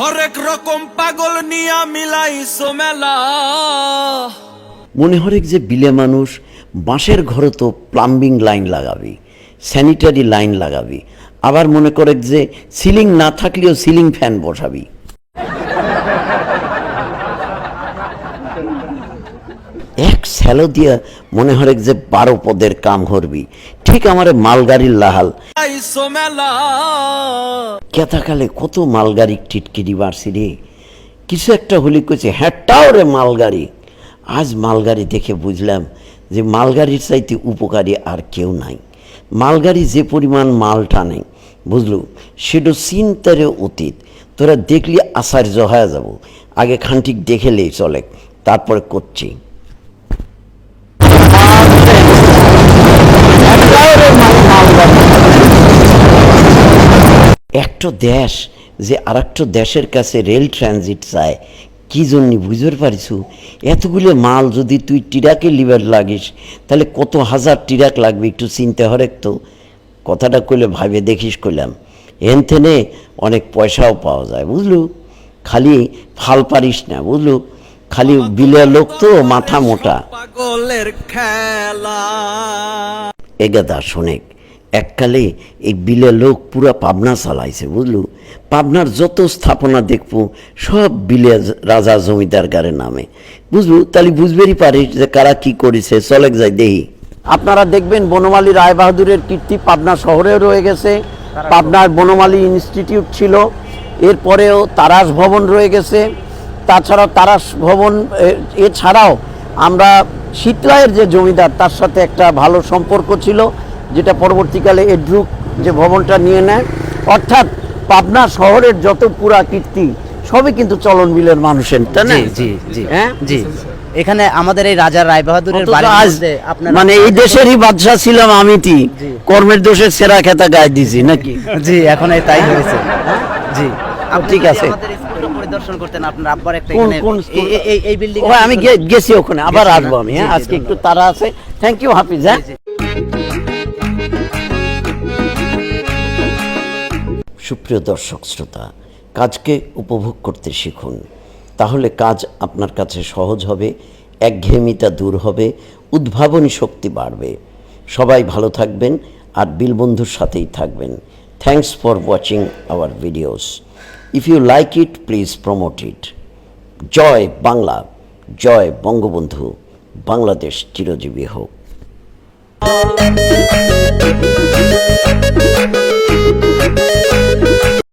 হরেক রকম পাগল নিয়া মিলাইছো মেলা মনে হরেক যে বিলে মানুষ বাঁশের ঘরে তো প্লাম্বিং লাইন লাগাবি স্যানিটারি লাইন লাগাবি আবার মনে করে যে সিলিং না থাকলেও সিলিং ফ্যান বসাবি। এক স্যালো দিয়া মনে হরেক যে বারো পদের কাম করবি ঠিক আমার মালগাড়ির লাহাল। কেতাকালে কত মালগাড়ি টিটকিরি মারছি রে। কিছু একটা হলি কইছে হ্যাঁটাও রে মালগাড়ি। আজ মালগাড়ি দেখে বুঝলাম যে মালগাড়ির চাইতে উপকারী আর কেউ নাই। মালগাড়ি যে পরিমাণ মাল টানে, বুঝলু? সেটা চিন্তারে অতীত। তোরা দেখলি আশ্চর্য হয়ে যাব। আগে খানটিক দেখেলেই চলে, তারপরে করছি। একটা দেশ যে আর একটা দেশের কাছে রেল ট্রানজিট চায় কি জন্য বুঝতে পারিছু? এতগুলো মাল যদি তুই টিরাকে লিভার লাগিস তাহলে কত হাজার টিরাক লাগবে একটু চিনতে হরেক তো? কথাটা কইলে ভাবে দেখিস কইলাম। এন থেনে অনেক পয়সাও পাওয়া যায় বুঝলু? খালি ফাল পারিস না বুঝলু? খালি বিলে লোক তো মাথা মোটা। এগাদা শোনেক। এককালে এই বিলে লোক পুরা পাবনা চালাইছে, বুঝলু? পাবনার যত স্থাপনা দেখব, সব বিলে রাজা জমিদার গারে নামে। বুঝলু? তাহলে বুঝবেরই পারিস যে কারা কি করেছে চলেক যাই দেহি আপনারা দেখবেন বনমালী রায় বাহাদুরের কীর্তি পাবনা শহরেও রয়ে গেছে, পাবনার বনমালী ইনস্টিটিউট ছিল, এরপরেও তারাস ভবন রয়ে গেছে, তাছাড়াও তারাস ভবন এছাড়াও আমরা শীতলায়ের যে জমিদার, তার সাথে একটা ভালো সম্পর্ক ছিল যেটা পরবর্তীকালে এড্রুক যে ভবনটা নিয়ে নেয় অর্থাৎ পাবনা শহরের যত পুরা কীর্তি সবই কিন্তু চলন বিলের মানুষের তাই না? জি জি জি হ্যাঁ? জি। এখানে আমাদের এই রাজা রায় বাহাদুরের মানে এই দেশেরই বাদশাহ ছিলাম আমি তি কর্মের দোষে সেরা খেতা গায়ে দিছি নাকি? জি এখন এই তাই হয়েছে। জি। ঠিক আছে। পরিদর্শন করতেন আপনার আব্বার একটা কোন এখানে কোন এই- বিল্ডিং আমি গেছি ওখানে আবার আসব আমি হ্যাঁ? আজকে একটু তারা আছে। থ্যাংক ইউ হাফিজ হ্যাঁ? সুপ্রিয় দর্শক শ্রোতা, কাজকে উপভোগ করতে শিখুন। তাহলে কাজ আপনার কাছে সহজ হবে একঘেয়েমিতা দূর হবে, উদ্ভাবনী শক্তি বাড়বে। সবাই ভালো থাকবেন আর বিলবন্ধুর সাথেই থাকবেন। Thanks for watching our videos if you like it please promote it Joy Bangla, Joy Bangabandhu, Bangladesh চিরজীবী হোক।